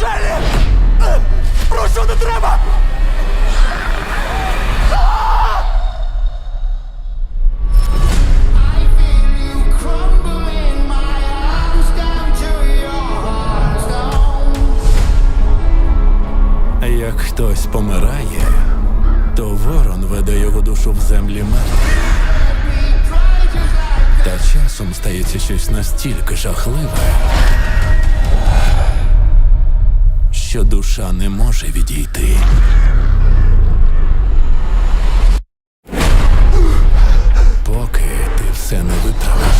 Шелі! Прошу, не треба! Як хтось помирає, то ворон веде його душу в землі мертвих. Та часом стається щось настільки жахливе, що душа не може відійти. Поки ти все не виправиш.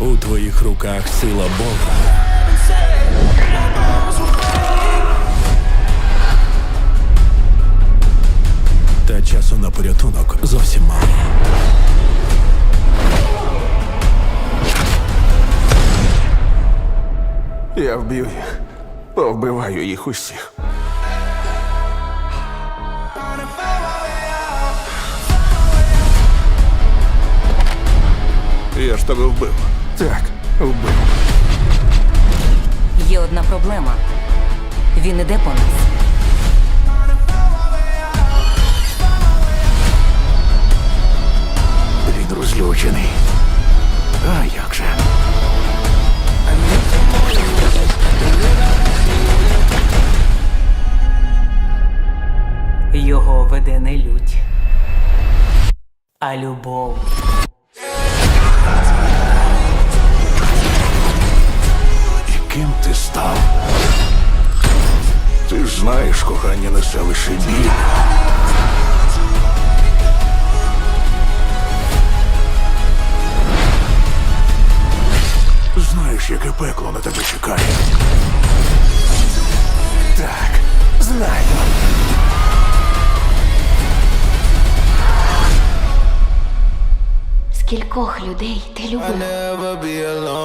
У твоїх руках сила Бога. Я вб'ю їх. Повбиваю їх усіх. Я ж тебе вбив. Так, вбив. Є одна проблема. Він іде по нас. Він розлючений. Веде не лють, а любов. І ким ти став? Ти ж знаєш, кохання несе лише біль. Знаєш, яке пекло на тебе чекає. Так, знаю. Скількох людей ти любив? never be alone.